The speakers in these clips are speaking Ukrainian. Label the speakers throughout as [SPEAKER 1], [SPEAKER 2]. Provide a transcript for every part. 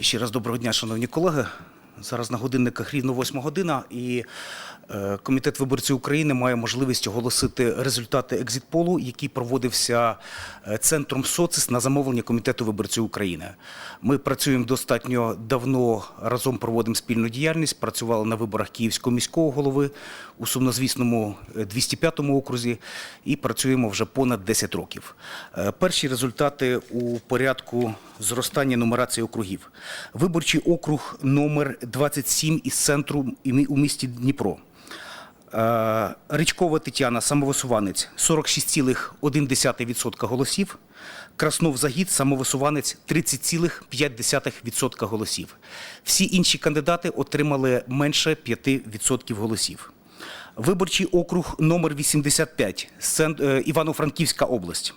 [SPEAKER 1] І ще раз доброго дня, шановні колеги. Зараз на годинниках рівно 8 година, і е, Комітет виборців України має можливість оголосити результати екзитполу, який проводився е, центром СОЦИС на замовлення Комітету виборців України. Ми працюємо достатньо давно, разом проводимо спільну діяльність. Працювали на виборах Київського міського голови у сумнозвісному е, 205 окрузі і працюємо вже понад 10 років. Е, Перші результати у порядку зростання нумерації округів. Виборчий округ номер 27 із центру у місті Дніпро. Е, Ричкова Тетяна, самовисуванець 46,1% голосів. Краснов Загід, самовисуванець 30,5% голосів. Всі інші кандидати отримали менше 5% голосів. Виборчий округ номер 85, е, Івано-Франківська область.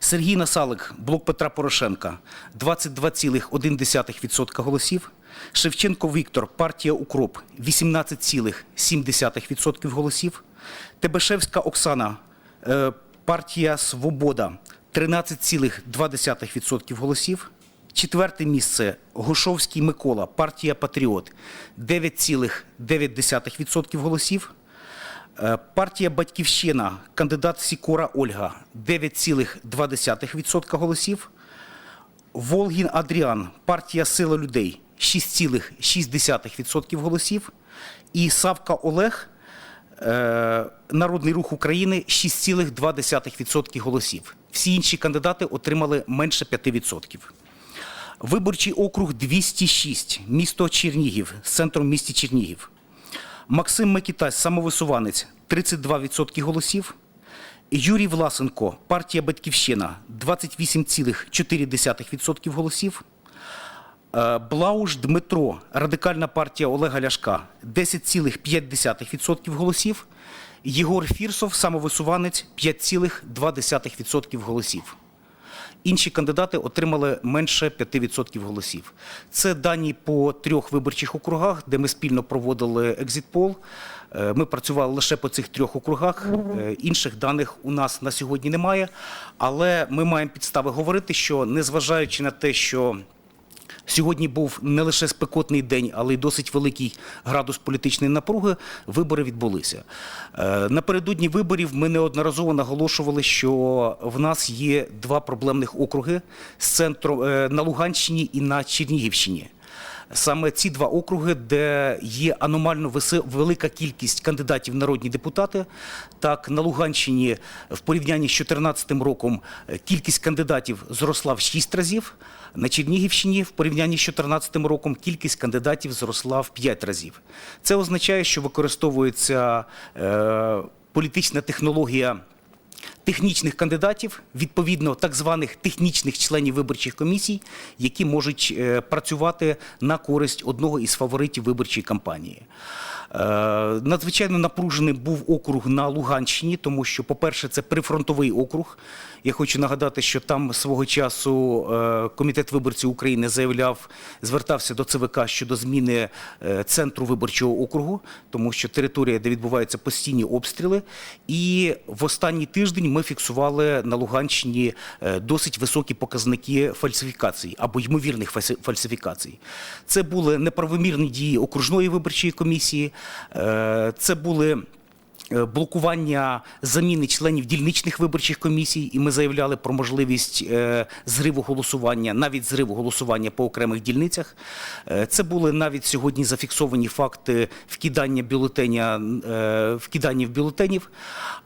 [SPEAKER 1] Сергій Насалик, блок Петра Порошенка, 22,1% голосів. Шевченко Віктор, партія Укроп, 18,7% голосів. Тебешевська Оксана, е, партія Свобода, 13,2% голосів. Четверте місце Гошовський Микола, партія Патріот, 9,9% голосів. Е, Партія Батьківщина, кандидат Сікора Ольга 9,2% голосів. Волгін Адріан, партія Сила людей 6,6% голосів. І Савка Олег, е, Народний рух України 6,2% голосів. Всі інші кандидати отримали менше 5%. Виборчий округ 206, місто Чернігів, з центром місті Чернігів. Максим Микітась, самовисуванець, 32% голосів. Юрій Власенко, партія Батьківщина, 28,4% голосів. Е, Блауш Дмитро, радикальна партія Олега Ляшка, 10,5% голосів. Єгор Фірсов, самовисуванець, 5,2% голосів. Інші кандидати отримали менше 5% голосів. Це дані по трьох виборчих округах, де ми спільно проводили екзитпол. Е, Ми працювали лише по цих трьох округах. Е, Інших даних у нас на сьогодні немає. Але ми маємо підстави говорити, що незважаючи на те, що Сьогодні був не лише спекотний день, але й досить великий градус політичної напруги. Вибори відбулися. Е, Напередодні виборів ми неодноразово наголошували, що в нас є два проблемних округи з центром е, на Луганщині і на Чернігівщині. Саме ці два округи, де є аномально велика кількість кандидатів в народні депутати. Так, на Луганщині в порівнянні з 2014 роком е, кількість кандидатів зросла в 6 разів. На Чернігівщині в порівнянні з 2014 роком кількість кандидатів зросла в 5 разів. Це означає, що використовується е, політична технологія технічних кандидатів, відповідно так званих технічних членів виборчих комісій, які можуть е, працювати на користь одного із фаворитів виборчої кампанії. Е, Надзвичайно напруженим був округ на Луганщині, тому що, по-перше, це прифронтовий округ. Я хочу нагадати, що там свого часу е, Комітет виборців України заявляв, звертався до ЦВК щодо зміни центру виборчого округу, тому що територія, де відбуваються постійні обстріли. І в останній тиждень ми фіксували на Луганщині е, досить високі показники фальсифікацій або ймовірних фальсифікацій. Це були неправомірні дії окружної виборчої комісії, е, це були блокування заміни членів дільничних виборчих комісій, і ми заявляли про можливість е, зриву голосування, навіть зриву голосування по окремих дільницях. Е, Це були навіть сьогодні зафіксовані факти вкидання бюлетеня, е, вкидання в бюлетенів.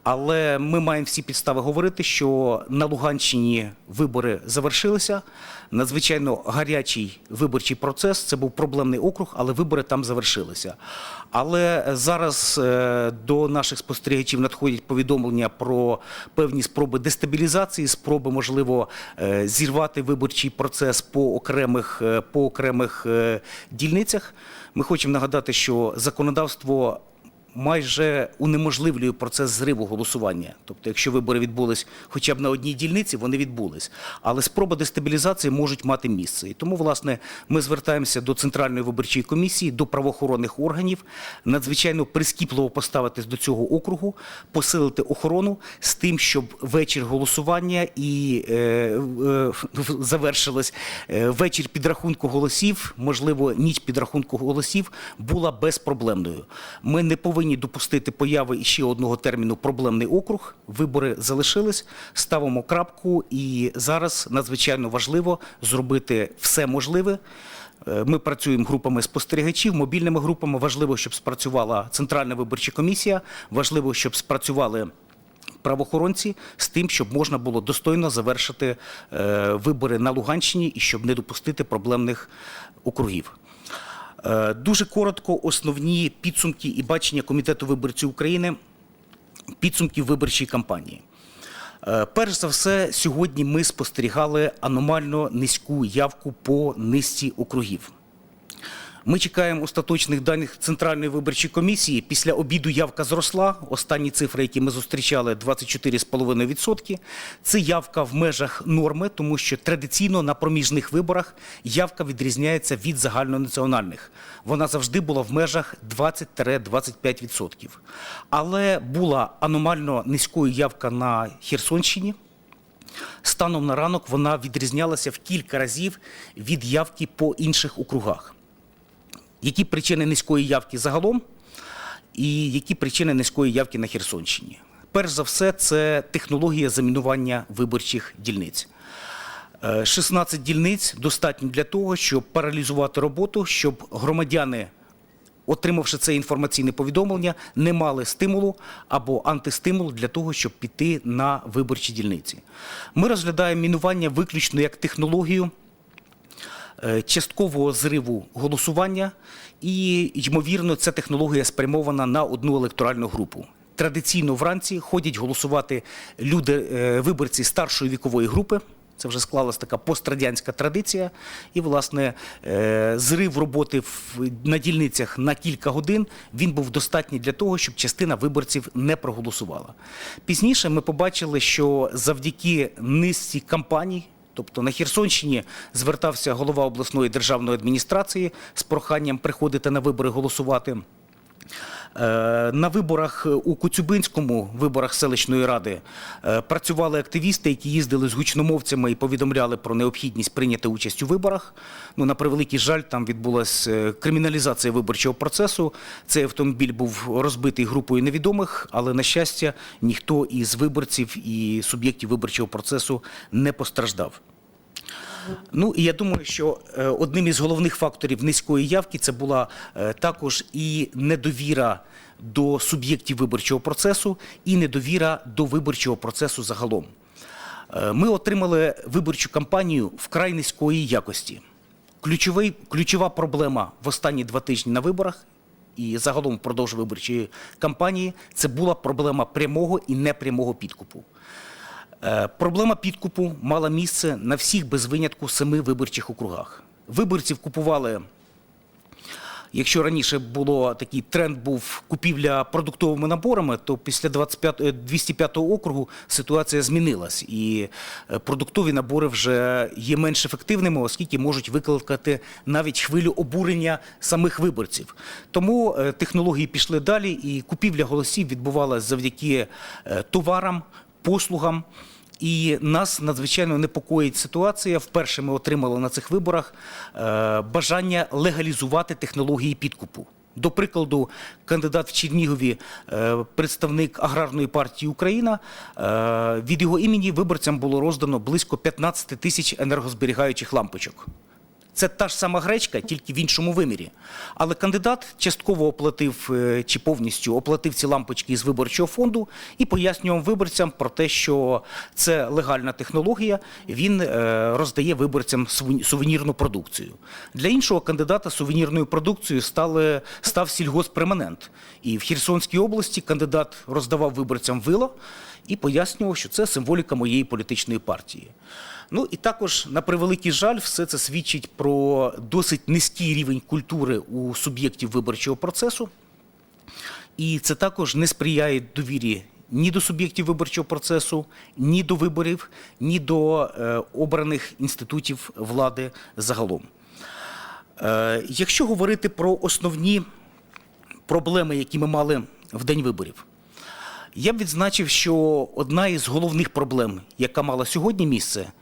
[SPEAKER 1] Але ми маємо всі підстави говорити, що на Луганщині вибори завершилися. Надзвичайно гарячий виборчий процес. Це був проблемний округ, але вибори там завершилися. Але зараз е, до наших спостерігачів надходять повідомлення про певні спроби дестабілізації, спроби, можливо, е, зірвати виборчий процес по окремих, е, по окремих дільницях. Ми хочемо нагадати, що законодавство майже унеможливлює процес зриву голосування. Тобто, якщо вибори відбулись хоча б на одній дільниці, вони відбулись. Але спроби дестабілізації можуть мати місце. І тому, власне, ми звертаємося до Центральної виборчої комісії, до правоохоронних органів, надзвичайно прискіпливо поставитись до цього округу, посилити охорону з тим, щоб вечір голосування і е, е, завершилось е, вечір підрахунку голосів, можливо, ніч підрахунку голосів була безпроблемною. Ми не повинні допустити появи ще одного терміну проблемний округ. Вибори залишились, ставимо крапку, і зараз надзвичайно важливо зробити все можливе. Е, Ми працюємо групами спостерігачів, мобільними групами. Важливо, щоб спрацювала Центральна виборча комісія. Важливо, щоб спрацювали правоохоронці з тим, щоб можна було достойно завершити е, вибори на Луганщині і щоб не допустити проблемних округів. Е, Дуже коротко основні підсумки і бачення Комітету виборців України підсумків виборчої кампанії. Е, Перш за все, сьогодні ми спостерігали аномально низьку явку по низці округів. Ми чекаємо остаточних даних Центральної виборчої комісії. Після обіду явка зросла. Останні цифри, які ми зустрічали, 24,5%. Це явка в межах норми, тому що традиційно на проміжних виборах явка відрізняється від загальнонаціональних. Вона завжди була в межах 20-25%. Але була аномально низькою явка на Херсонщині. Станом на ранок вона відрізнялася в кілька разів від явки по інших округах. Які причини низької явки загалом, і які причини низької явки на Херсонщині? Перш за все, це технологія замінування виборчих дільниць. Е, 16 дільниць достатньо для того, щоб паралізувати роботу, щоб громадяни, отримавши це інформаційне повідомлення, не мали стимулу або антистимул для того, щоб піти на виборчі дільниці. Ми розглядаємо мінування виключно як технологію е, часткового зриву голосування, і, ймовірно, ця технологія спрямована на одну електоральну групу. Традиційно вранці ходять голосувати люди, е, виборці старшої вікової групи. Це вже склалась така пострадянська традиція. І, власне, е, зрив роботи в- на дільницях на кілька годин він був достатній для того, щоб частина виборців не проголосувала. Пізніше ми побачили, що завдяки низці кампаній, Тобто на Херсонщині звертався голова обласної державної адміністрації з проханням приходити на вибори голосувати. Е, На виборах у Коцюбинському виборах селищної ради е, працювали активісти, які їздили з гучномовцями і повідомляли про необхідність прийняти участь у виборах. Ну, на превеликий жаль, там відбулася е, криміналізація виборчого процесу. Цей автомобіль був розбитий групою невідомих, але на щастя, ніхто із виборців і суб'єктів виборчого процесу не постраждав. Ну і я думаю, що е, одним із головних факторів низької явки це була е, також і недовіра до суб'єктів виборчого процесу, і недовіра до виборчого процесу загалом. Е, Ми отримали виборчу кампанію вкрай низької якості. Ключовий, ключова проблема в останні два тижні на виборах і загалом впродовж виборчої кампанії це була проблема прямого і непрямого підкупу. Е, Проблема підкупу мала місце на всіх без винятку семи виборчих округах. Виборців купували. Якщо раніше було такий тренд був купівля продуктовими наборами, то після 25, е, 205 округу ситуація змінилась, і е, продуктові набори вже є менш ефективними, оскільки можуть викликати навіть хвилю обурення самих виборців. Тому е, технології пішли далі, і купівля голосів відбувалася завдяки е, товарам, послугам. І нас надзвичайно непокоїть ситуація. Вперше ми отримали на цих виборах е, бажання легалізувати технології підкупу. До прикладу, кандидат в Чернігові, е, представник аграрної партії Україна, е, від його імені виборцям було роздано близько 15 тисяч енергозберігаючих лампочок. Це та ж сама гречка, тільки в іншому вимірі. Але кандидат частково оплатив е, чи повністю оплатив ці лампочки з виборчого фонду і пояснював виборцям про те, що це легальна технологія. Він е, роздає виборцям сувенірну продукцію. Для іншого кандидата сувенірною продукцією стали, став сільгоспреманент. І в Херсонській області кандидат роздавав виборцям вило і пояснював, що це символіка моєї політичної партії. Ну і також, на превеликий жаль, все це свідчить про досить низький рівень культури у суб'єктів виборчого процесу. і це також не сприяє довірі ні до суб'єктів виборчого процесу, ні до виборів, ні до е, обраних інститутів влади загалом. Е, Якщо говорити про основні проблеми, які ми мали в день виборів, я б відзначив, що одна із головних проблем, яка мала сьогодні місце,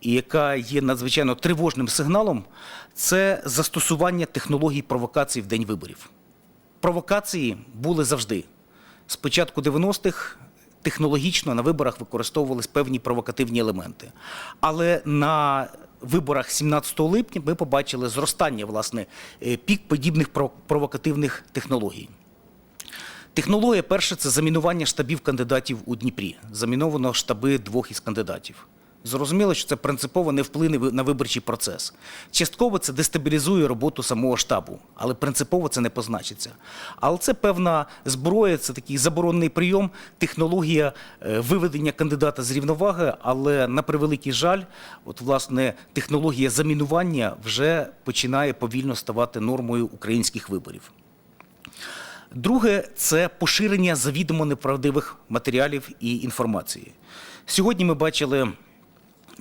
[SPEAKER 1] і яка є надзвичайно тривожним сигналом, це застосування технологій провокацій в день виборів. Провокації були завжди. З початку 90-х технологічно на виборах використовувались певні провокативні елементи. Але на виборах 17 липня ми побачили зростання, власне, е, пік подібних провокативних технологій. Технологія перша це замінування штабів кандидатів у Дніпрі. Заміновано штаби двох із кандидатів. Зрозуміло, що це принципово не вплине на виборчий процес. Частково це дестабілізує роботу самого штабу, але принципово це не позначиться. Але це певна зброя, це такий заборонений прийом, технологія е, виведення кандидата з рівноваги, але на превеликий жаль, от власне технологія замінування вже починає повільно ставати нормою українських виборів. Друге це поширення завідомо неправдивих матеріалів і інформації. Сьогодні ми бачили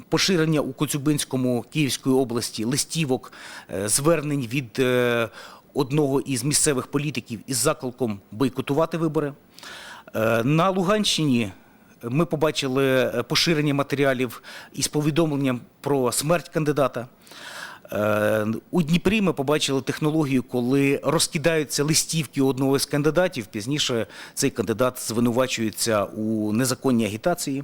[SPEAKER 1] поширення у Коцюбинському Київської області листівок, е, звернень від е, одного із місцевих політиків із закликом бойкотувати вибори. Е, На Луганщині ми побачили поширення матеріалів із повідомленням про смерть кандидата. Е, У Дніпрі ми побачили технологію, коли розкидаються листівки одного з кандидатів. Пізніше цей кандидат звинувачується у незаконній агітації.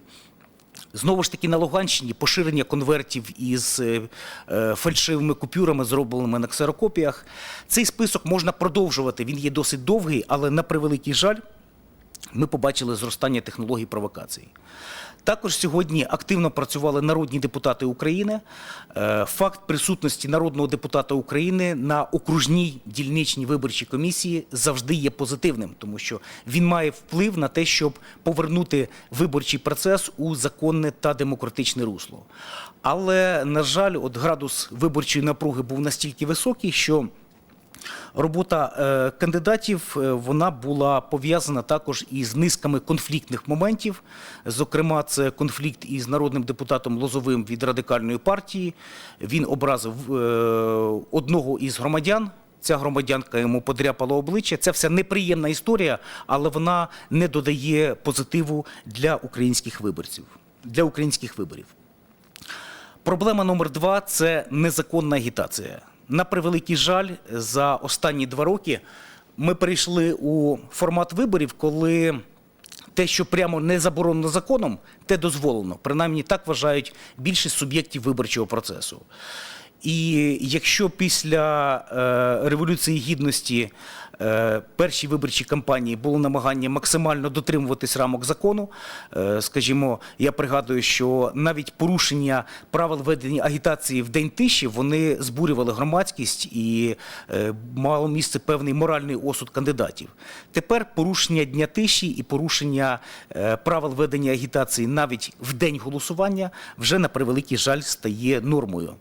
[SPEAKER 1] Знову ж таки, на Луганщині поширення конвертів із е, е, фальшивими купюрами, зробленими на ксерокопіях. Цей список можна продовжувати. Він є досить довгий, але на превеликий жаль, ми побачили зростання технологій провокацій. Також сьогодні активно працювали народні депутати України. Е, Факт присутності народного депутата України на окружній дільничній виборчій комісії завжди є позитивним, тому що він має вплив на те, щоб повернути виборчий процес у законне та демократичне русло. Але, на жаль, от градус виборчої напруги був настільки високий, що Робота е, кандидатів е, вона була пов'язана також із низками конфліктних моментів. Зокрема, це конфлікт із народним депутатом Лозовим від радикальної партії. Він образив е, одного із громадян. Ця громадянка йому подряпала обличчя. Це вся неприємна історія, але вона не додає позитиву для українських виборців, для українських виборів. Проблема номер два це незаконна агітація. На превеликий жаль, за останні два роки ми перейшли у формат виборів, коли те, що прямо не заборонено законом, те дозволено. Принаймні так вважають більшість суб'єктів виборчого процесу. І якщо після е, Революції Гідності першій виборчій кампанії було намагання максимально дотримуватись рамок закону, е, скажімо, я пригадую, що навіть порушення правил ведення агітації в день тиші вони збурювали громадськість і е, мало місце певний моральний осуд кандидатів. Тепер порушення дня тиші і порушення е, правил ведення агітації навіть в день голосування вже на превеликий жаль стає нормою.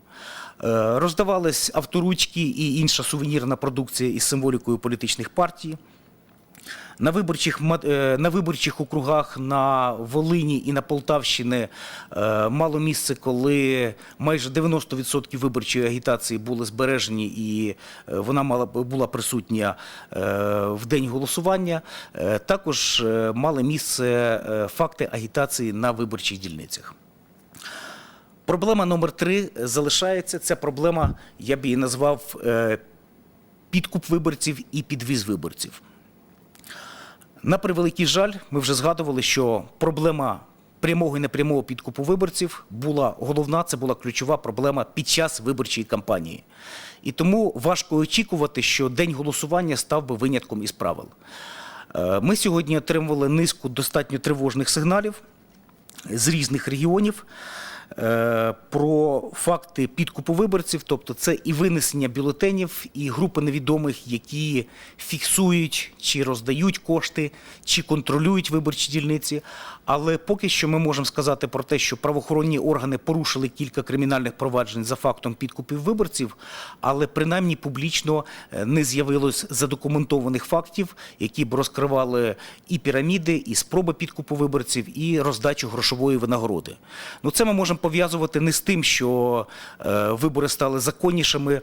[SPEAKER 1] Е, Роздавались авторучки і інша сувенірна продукція із символікою політичних партій. На виборчих, е, на виборчих округах на Волині і на Полтавщині е, мало місце, коли майже 90% виборчої агітації були збережені і вона мала була присутня в день голосування. Також мали місце факти агітації на виборчих дільницях. Проблема номер три залишається. Це проблема, я б її назвав е, підкуп виборців і підвіз виборців. На превеликий жаль, ми вже згадували, що проблема прямого і непрямого підкупу виборців була головна, це була ключова проблема під час виборчої кампанії. І тому важко очікувати, що день голосування став би винятком із правил. Е, Ми сьогодні отримували низку достатньо тривожних сигналів з різних регіонів. Е, про факти підкупу виборців, тобто це і винесення бюлетенів, і групи невідомих, які фіксують чи роздають кошти, чи контролюють виборчі дільниці. Але поки що ми можемо сказати про те, що правоохоронні органи порушили кілька кримінальних проваджень за фактом підкупів виборців, але принаймні публічно е, не з'явилось задокументованих фактів, які б розкривали і піраміди, і спроби підкупу виборців, і роздачу грошової винагороди. Ну це ми можемо пов'язувати не з тим, що е, вибори стали законнішими.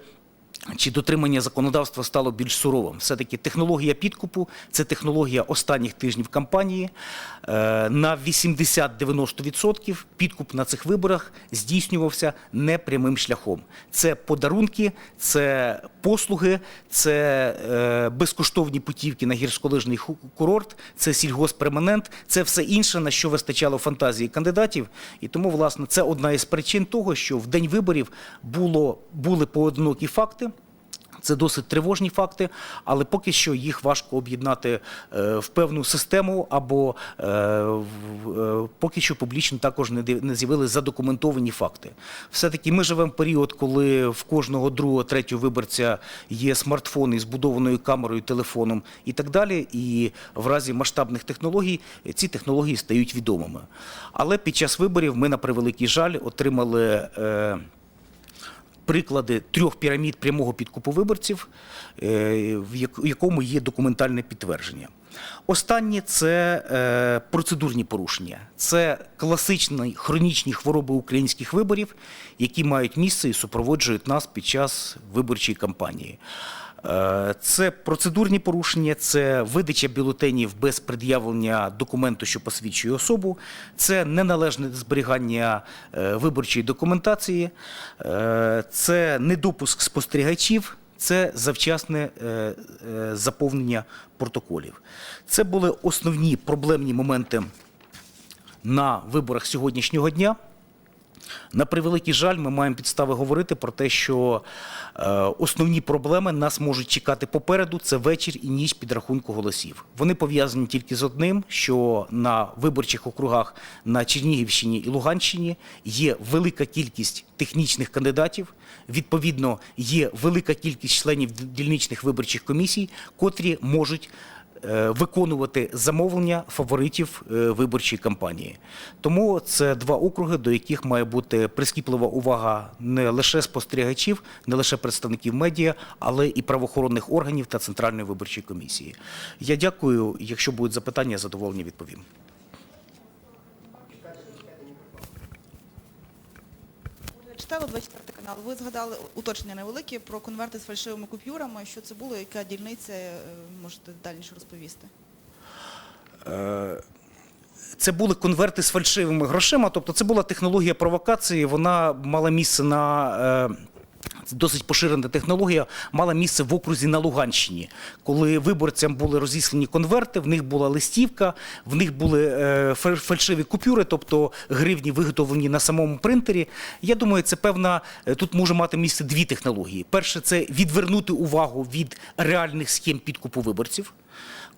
[SPEAKER 1] Чи дотримання законодавства стало більш суровим? Все-таки технологія підкупу це технологія останніх тижнів кампанії. Е, На 80-90% підкуп на цих виборах здійснювався непрямим шляхом. Це подарунки, це послуги, це е, безкоштовні путівки на гірськолижний курорт, це сільгоспперманент, це все інше, на що вистачало фантазії кандидатів. І тому, власне, це одна із причин того, що в день виборів було, були поодинокі факти. Це досить тривожні факти, але поки що їх важко об'єднати е, в певну систему, або е, е, поки що публічно також не з'явилися задокументовані факти. Все-таки ми живемо в період, коли в кожного другого, третього виборця є смартфон із збудованою камерою, телефоном і так далі. І в разі масштабних технологій ці технології стають відомими. Але під час виборів ми, на превеликий жаль, отримали. Приклади трьох пірамід прямого підкупу виборців, е, в якому є документальне підтвердження. Останнє це е, процедурні порушення. Це класичні хронічні хвороби українських виборів, які мають місце і супроводжують нас під час виборчої кампанії. Е, Це процедурні порушення, це видача бюлетенів без пред'явлення документу, що посвідчує особу, це неналежне зберігання е, виборчої документації, е, це недопуск спостерігачів, це завчасне заповнення протоколів. Це були основні проблемні моменти на виборах сьогоднішнього дня. На превеликий жаль, ми маємо підстави говорити про те, що е, основні проблеми нас можуть чекати попереду. Це вечір і ніч підрахунку голосів. Вони пов'язані тільки з одним, що на виборчих округах на Чернігівщині і Луганщині є велика кількість технічних кандидатів. Відповідно, є велика кількість членів дільничних виборчих комісій, котрі можуть виконувати замовлення фаворитів е, виборчої кампанії. Тому це два округи, до яких має бути прискіплива увага не лише спостерігачів, не лише представників медіа, але і правоохоронних органів та Центральної виборчої комісії. Я дякую. Якщо будуть запитання, задоволення відповім.
[SPEAKER 2] Читала 24 канал. Ви згадали уточнення невелике про конверти з фальшивими купюрами. Що це було? Яка дільниця? Е, Можете дальніше розповісти?
[SPEAKER 1] Це були конверти з фальшивими грошима, тобто це була технологія провокації, вона мала місце на. Досить поширена технологія мала місце в окрузі на Луганщині, коли виборцям були розіслані конверти, в них була листівка, в них були е, фальшиві купюри, тобто гривні виготовлені на самому принтері. Я думаю, це певна е, тут може мати місце дві технології. Перше, це відвернути увагу від реальних схем підкупу виборців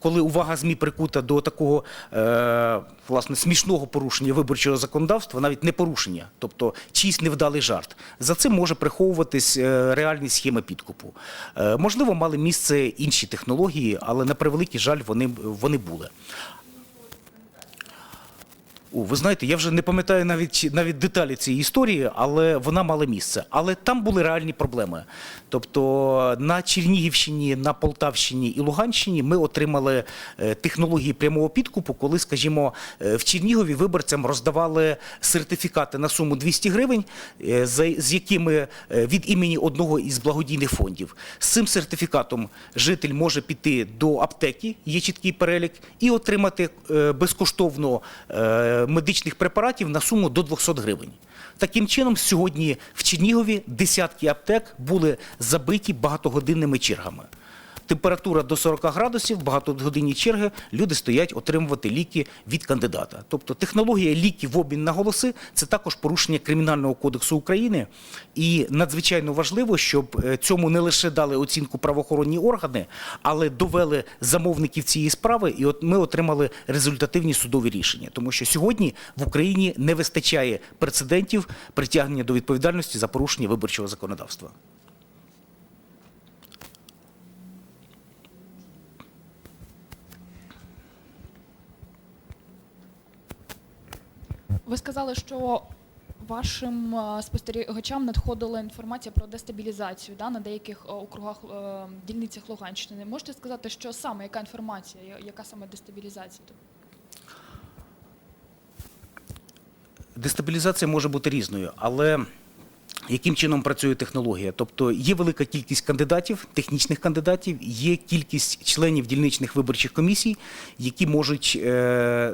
[SPEAKER 1] коли увага ЗМІ прикута до такого е, власне смішного порушення виборчого законодавства, навіть не порушення, тобто чийсь невдалий жарт. За цим може приховуватись е, реальні схеми підкупу. Е, можливо, мали місце інші технології, але на превеликий жаль, вони, вони були. О, ви знаєте, я вже не пам'ятаю навіть навіть деталі цієї історії, але вона мала місце. Але там були реальні проблеми. Тобто на Чернігівщині, на Полтавщині і Луганщині ми отримали е, технології прямого підкупу, коли, скажімо, е, в Чернігові виборцям роздавали сертифікати на суму 200 гривень, е, з якими від імені одного із благодійних фондів. З цим сертифікатом житель може піти до аптеки, є чіткий перелік, і отримати безкоштовно медичних препаратів на суму до 200 гривень. Таким чином, сьогодні в Чернігові десятки аптек були забиті багатогодинними чергами. Температура до 40 градусів, багатогодинні черги, люди стоять отримувати ліки від кандидата. Тобто технологія ліків в обмін на голоси це також порушення Кримінального кодексу України. І надзвичайно важливо, щоб е, цьому не лише дали оцінку правоохоронні органи, але довели замовників цієї справи, і от ми отримали результативні судові рішення. Тому що сьогодні в Україні не вистачає прецедентів притягнення до відповідальності за порушення виборчого законодавства.
[SPEAKER 3] Ви сказали, що вашим е, спостерігачам надходила інформація про дестабілізацію да, на деяких е, округах е, дільницях Луганщини. Можете сказати, що саме, яка інформація, яка саме дестабілізація?
[SPEAKER 1] Дестабілізація може бути різною, але яким чином працює технологія? Тобто є велика кількість кандидатів, технічних кандидатів, є кількість членів дільничних виборчих комісій, які можуть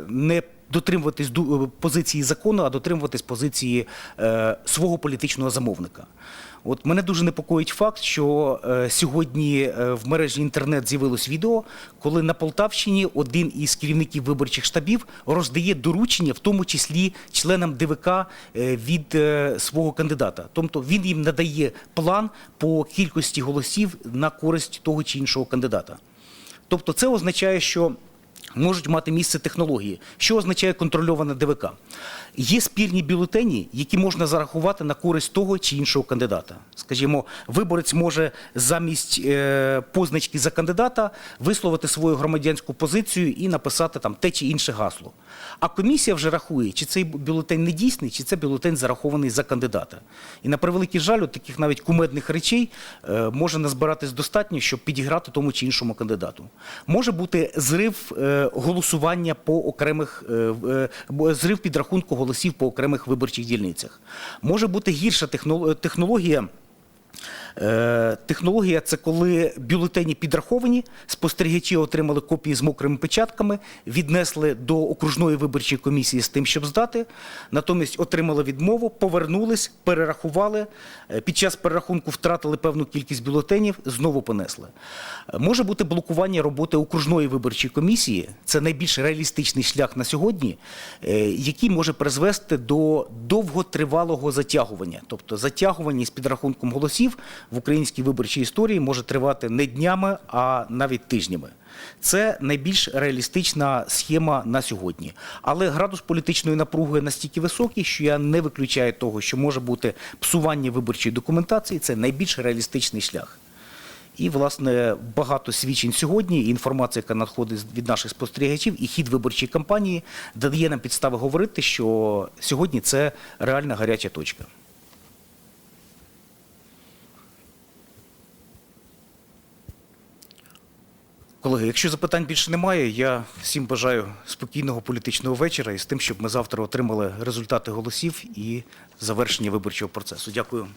[SPEAKER 1] не дотримуватись е, позиції закону, а дотримуватись позиції е, свого політичного замовника. От мене дуже непокоїть факт, що е, сьогодні е, в мережі інтернет з'явилось відео, коли на Полтавщині один із керівників виборчих штабів роздає доручення, в тому числі членам ДВК е, від е, свого кандидата. Тобто він їм надає план по кількості голосів на користь того чи іншого кандидата. Тобто це означає, що можуть мати місце технології. Що означає контрольована ДВК? Є спірні бюлетені, які можна зарахувати на користь того чи іншого кандидата. Скажімо, виборець може замість е, позначки за кандидата висловити свою громадянську позицію і написати там те чи інше гасло. А комісія вже рахує, чи цей бюлетень не дійсний, чи це бюлетень зарахований за кандидата. І на превеликий жаль, от таких навіть кумедних речей е, може назбиратись достатньо, щоб підіграти тому чи іншому кандидату. Може бути зрив е, голосування по окремих зрив підрахунку голосів по окремих виборчих дільницях. Може бути гірша технологія. Е, Технологія це коли бюлетені підраховані, спостерігачі отримали копії з мокрими печатками, віднесли до окружної виборчої комісії з тим, щоб здати. Натомість отримали відмову, повернулись, перерахували. е, Під час перерахунку втратили певну кількість бюлетенів, знову понесли. Е, Може бути блокування роботи окружної виборчої комісії. Це найбільш реалістичний шлях на сьогодні, який може призвести до довготривалого затягування. Тобто затягування з підрахунком голосів в українській виборчій історії може тривати не днями, а навіть тижнями. Це найбільш реалістична схема на сьогодні. Але градус політичної напруги настільки високий, що я не виключаю того, що може бути псування виборчої документації. Це найбільш реалістичний шлях. І, власне, багато свідчень сьогодні, і інформація, яка надходить від наших спостерігачів, і хід виборчої кампанії дає нам підстави говорити, що сьогодні це реальна гаряча точка. Колеги, якщо запитань більше немає, я всім бажаю спокійного політичного вечора і з тим, щоб ми завтра отримали результати голосів і завершення виборчого процесу. Дякую.